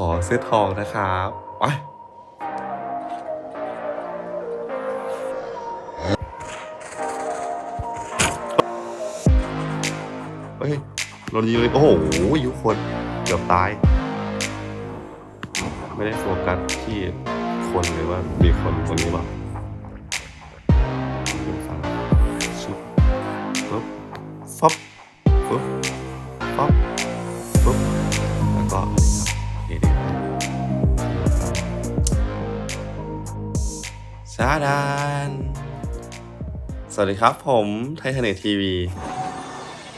ขอเซตทองนะครับไปเฮ้ยโดนยิงเลย โอ้โหยุคนเกือบตาย ไม่ได้โฟกัสที่คนเลยว่ามีคนตรงนี้บ้างดูฝั่งชุบปุ๊บฟับปุ๊บฟับ ดาดาน สวัสดีครับผมไททาเนทีวี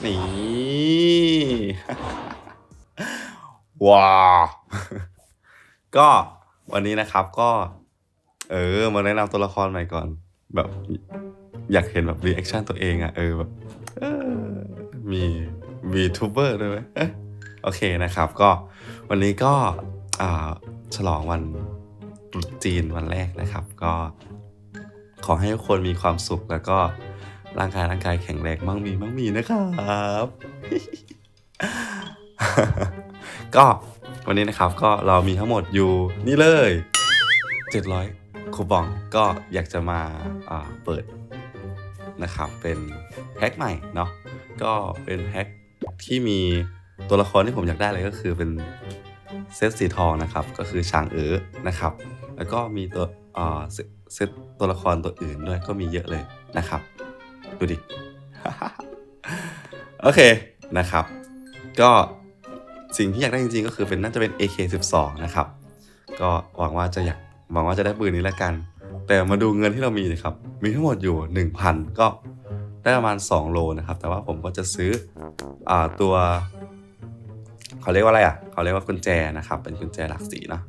นี่ ว้าวก็วันนี้นะครับก็ เออ มาแนะนำตัวละครใหม่ก่อน แบบ อยากเห็นแบบรีแอคชั่นตัวเองอะเออแบบมีวีทูเบอร์ด้วยไหมโอเคนะครับก็วันนี้ก็อ่าฉลองวันจีนวันแรกนะครับ ก็ ขอให้ทุกคนมีความสุขแล้วก็ร่างกายร่างกายแข็งแรงมั่งมีมั่งมีนะครับ ก็วันนี้นะครับก็เรามีทั้งหมดอยู่นี่เลย 700 คูปองก็อยากจะมาเปิดนะครับเป็นแพ็คใหม่เนาะก็เป็นแพ็คที่มีตัวละครที่ผมอยากได้เลยก็คือเป็นเซตสีทองนะครับ ก็คือช้างเอ๋อนะครับ แล้วก็มีตัวอ่า เซตตัวละครตัวอื่นด้วยก็มีเยอะเลยนะครับ ดูดิ โอเคนะครับ ก็สิ่งที่อยากได้จริงๆก็คือเป็นน่าจะเป็น AK12 นะครับ ก็หวังว่าจะอยากหวังว่าจะได้ปืนนี้แล้วกัน แต่มาดูเงินที่เรามีนะครับ มีทั้งหมดอยู่ 1,000 ก็ได้ประมาณ 2 โลนะครับ แต่ว่าผมก็จะซื้ออ่าตัวเขาเรียกว่าอะไรอะเขาเรียกว่ากุญแจนะครับ เป็นกุญแจหลักสีเนาะ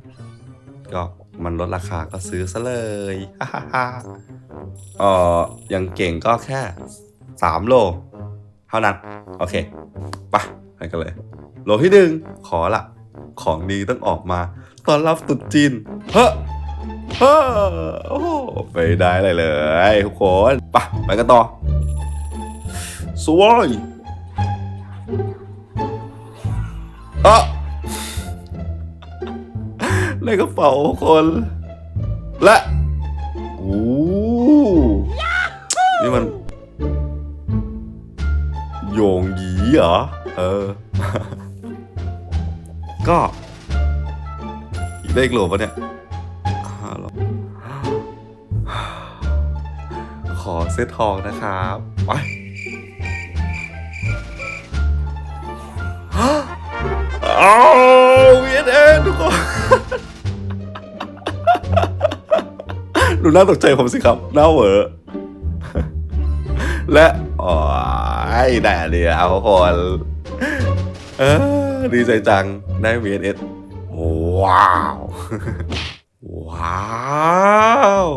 ก็ มันลดราคาก็ซื้อซะเลยฮ่าฮ่าเอ่อยังเก่งก็แค่ 3 โล เท่านั้น โอเคไปไปกันเลย โลที่หนึ่งขอละของดีต้องออกมาตอนรับตรุษจีนเฮ้อเฮ้อโอ้โหไม่ได้เลยเลยทุกคนไปไปกันต่อสวยอะ ในกระเป๋าคน และโอ้นี่มัน โยงหยีเหรอ เออ ก็ได้อีกโหลปะเนี่ยห้าโหลขอเซตทองนะครับไปอ้าวเวียนเอ็นทุกคน ดูน่าตกใจผมสิครับหน้าเหวอและอ๋อได้อันเดียวทุกคนเออดีใจจังได้ VNS ว้าว ว้าว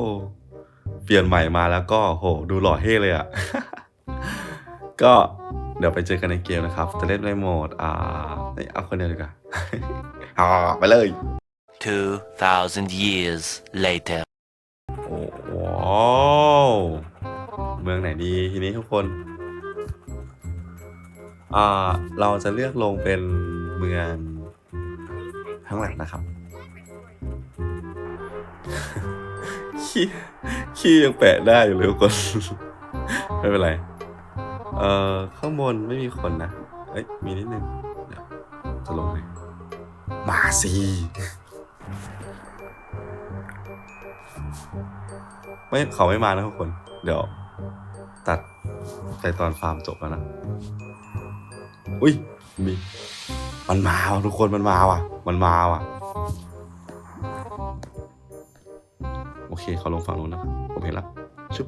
เปลี่ยนใหม่มาแล้วก็โหดูหล่อเท่เลยอะ่ะ ก็เดี๋ยวไปเจอกันในเกมนะครับ จะเล่นในโหมด อ่าเอ้เอาคนเดียวดีกว่าอ่าไปเลย 2,000 years later. อ้เมืองไหนดีทีนี้ทุกคนอ่าเราจะเลือกลงเป็นเมืองข้างหลังนะครับขี้ขี้ยังแปะได้อยู่เลยทุกคน ไม่เป็นไร เอ่อ ข้างบนไม่มีคนนะ เอ้ย มีนิดนึงจะลงไหนมาสิ ไม่เขาไม่มานะทุกคน เดี๋ยว ตัดไปตอนฟาร์มจบแล้วนะ อุ้ยมีมันมาว่ะทุกคนมันมาว่ะ มันมาว่ะ โอเคเขาลงฝั่งนู้นนะครับผมเห็นแล้วชุบ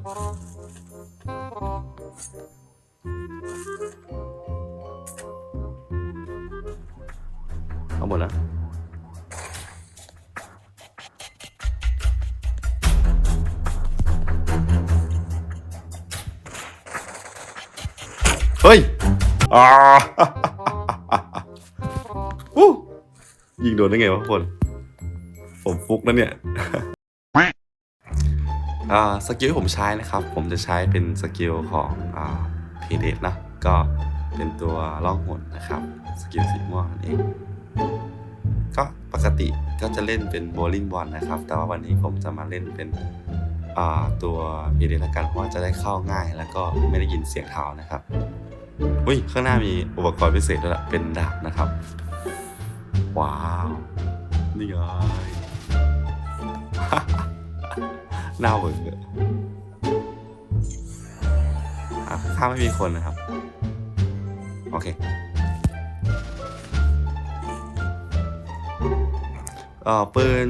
เอาหมดแล้ว เฮ้ยอ่าอู้ยิงโดนได้ไงวะคน ผมฟุกนะเนี่ยสกิลที่ผมใช้นะครับ ผมจะใช้เป็นสกิลของอ่าเพเดนะ ก็เป็นตัวล่องหนนะครับ สกิลสีม่วงนั่นเอง ก็ปกติก็จะเล่นเป็นโบลิ่งบอลนะครับ แต่ว่าวันนี้ผมจะมาเล่นเป็นตัวพีเดละกันเพราะว่าจะได้เข้าง่ายแล้วก็ไม่ได้ยินเสียงเท้านะครับ อุ้ยข้างหน้ามีอุปกรณ์พิเศษด้วยล่ะเป็นดาบนะครับ ว้าว นี่ไงน่าเบื่ออะข้าไม่มีคนนะครับ โอเคเอ่อปืน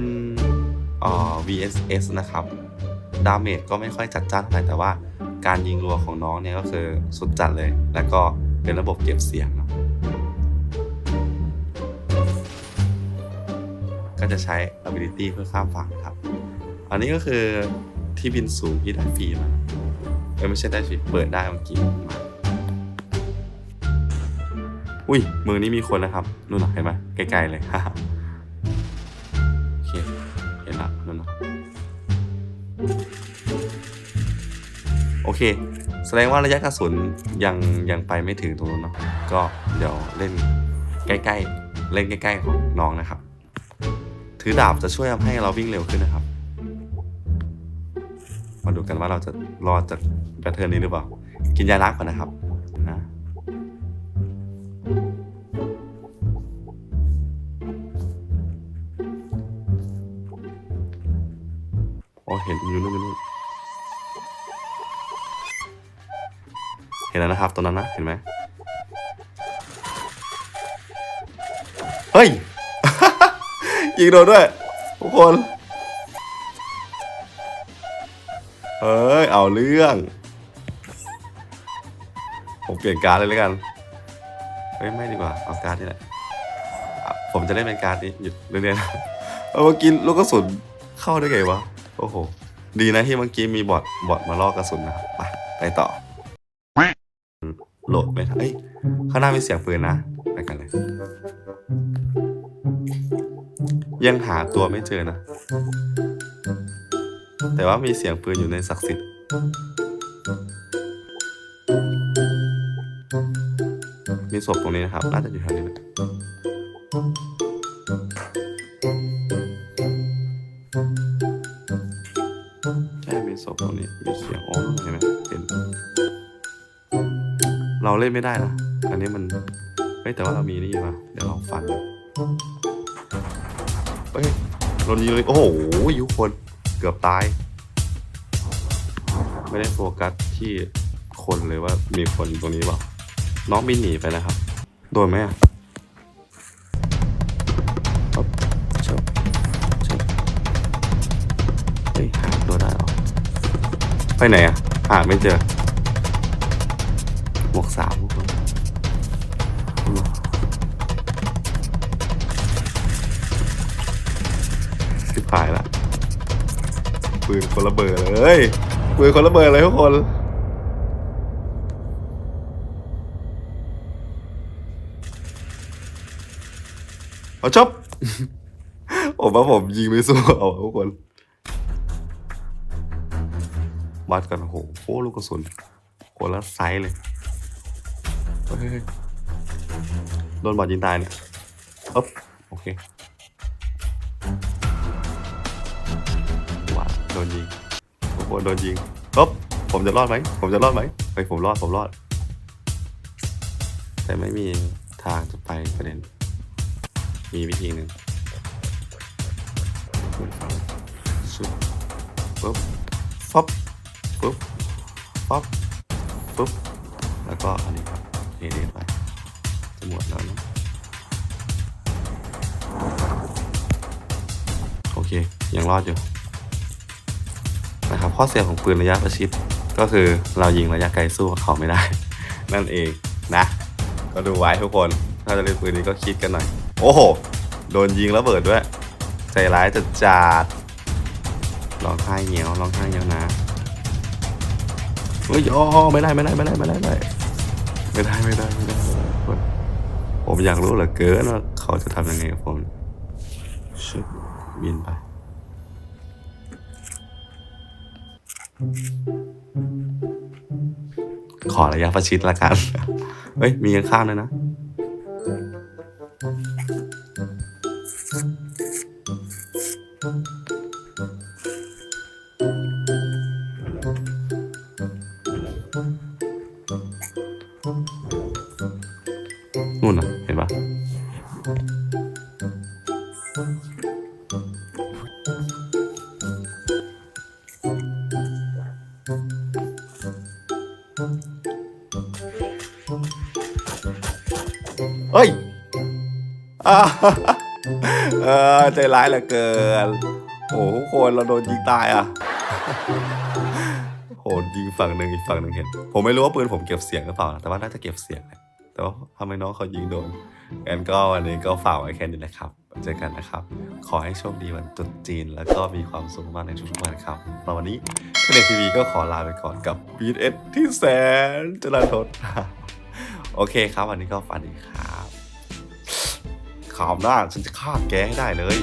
เอ่อ VSS นะครับ ดาเมจก็ไม่ค่อยจัดจ้านเท่าไหร่แต่ว่า การยิงรัวของน้องเนี่ยก็คือสุดจัดเลย แล้วก็เป็นระบบเก็บเสียงเนาะก็จะใช้ ability เพื่อข้ามฝั่งครับ อันนี้ก็คือที่บินสูงที่ได้ฟรีมาไม่ใช่ได้ฟรีเปิดได้เมื่อกี้มาอุ้ยมือนี้มีคนนะครับนู่นเห็นไหมไกลๆเลย โอเค แสดงว่าระยะกระสุนยังยังไปไม่ถึงตรงนู้นเนาะก็เดี๋ยวเล่นใกล้ๆ เล่นใกล้ๆของน้องนะครับ ถือดาบจะช่วยทำให้เราวิ่งเร็วขึ้นนะครับ มาดูกันว่าเราจะรอดจากแบทเทิลนี้หรือเปล่า กินยาล้างก่อนนะครับนะโอ้เห็นอยู่นู่นนู่น ห็นแล้วนะครับตรงนั้นนะเห็นไหมเฮ้ยยิงโดนด้วยทุกคนเฮ้ยเอาเรื่อง ผมเปลี่ยนการดเลยแล้วกันเฮ้ยไม่ดีกว่าเอาการดนี่แหละผมจะเล่นเป็นการดนี้หยุดเรื่อยๆนะเมื่อกี้ลูกกระสุนเข้าได้ไงวะโอ้โหดีนะที่เมื่อกี้มีบอทบอทมาล่อกระสุนนะครับไปไปต่อ โหลดไปเอ้ยข้างหน้ามีเสียงปืนนะไปกันเลยยังหาตัวไม่เจอนะ แต่ว่ามีเสียงปืนอยู่ในศักดิ์สิทธิ์มีศพตรงนี้นะครับ น่าจะอยู่แถวนี้แหละใช่มีศพตรงนี้ มีเสียงโอ้เห็นไหม เห็นเราเล่นไม่ได้นะ อันนี้มันเฮ้ยแต่ว่าเรามีนี่มาเดี๋ยวเราฟันเฮ้ยโดนยิงเลย โอ้โหยุคคนเกือบตาย ไม่ได้โฟกัสที่คนเลยว่ามีคนอยู่ตรงนี้เปล่า น้องบินหนีไปแล้วครับ โดนไหมอะอ๊อบชบชบเฮ้ยหาตัวได้เหรอ ไปไหนอะ หาไม่เจอ หมวกสามทุกคนสิบหายละปืนคนละเบอร์เลยปืนคนละเบอร์เลยทุกคนเอาจบผมว่าผมยิงไม่สู้เอาทุกคนวัดกันโอ้โหโคลูกกระสุนคนละไซส์เลย โดนบอดยิงตายเนี่ยอ๊บโอเคว้าโดนยิงโอ้โหโดนยิงอ๊บผมจะรอดไหม ผมจะรอดไหมเฮ้ยผมรอด ผมรอด แต่ไม่มีทางจะไปประเด็น มีวิธีหนึ่งขึ้นฝั่งชุบปุ๊บฟับปุ๊บฟับปุ๊บ แล้วก็อันนี้ครับ เอเดนไปจะหมดแล้วนะโอเค ยังรอดอยู่นะครับข้อเสียของปืนระยะประชิดก็คือเรายิงระยะไกลสู้เขาไม่ได้ นั่นเองนะ ก็ดูไว้ทุกคน ถ้าจะเล่นปืนนี้ก็คิดกันหน่อย โอ้โห โดนยิงระเบิดด้วย ใจร้ายจัดจัดร้องไห้เงี้ยวร้องไห้เงี้ยวนะเฮ้ยอ๋อไม่ได้ไม่ได้ไม่ได้ไม่ได้ไม่ได้ ไม่ได้ไม่ได้ไม่ได้ไม่ได้คนผมอยากรู้เหลือเกินว่าเขาจะทำยังไงกับผมชึบบินไปขอระยะประชิดละกัน เฮ้ย มีข้างๆด้วยนะ เฮ้ยเออใจร้ายเหลือเกินโอ้โหคนเราโดนยิงตายอะโหยิงฝั่งหนึ่งอีกฝั่งหนึ่งเห็น ผมไม่รู้ว่าปืนผมเก็บเสียงหรือเปล่า แต่ว่าน่าจะเก็บเสียงแหละแต่ว่าทำไมน้องเขายิงโดนงั้นก็วันนี้ก็ฝากไว้แค่นี้นะครับ เจอกันนะครับ ขอให้โชคดีวันตรุษจีน แล้วก็มีความสุขมากในทุกๆวันครับสำหรับวันนี้เทเลทีวีก็ขอลาไปก่อนกับ BS ที่แสนจรันทดโอเคครับ วันนี้ก็ฝันดีครับข่าวหน้าฉันจะฆ่าแกให้ได้เลย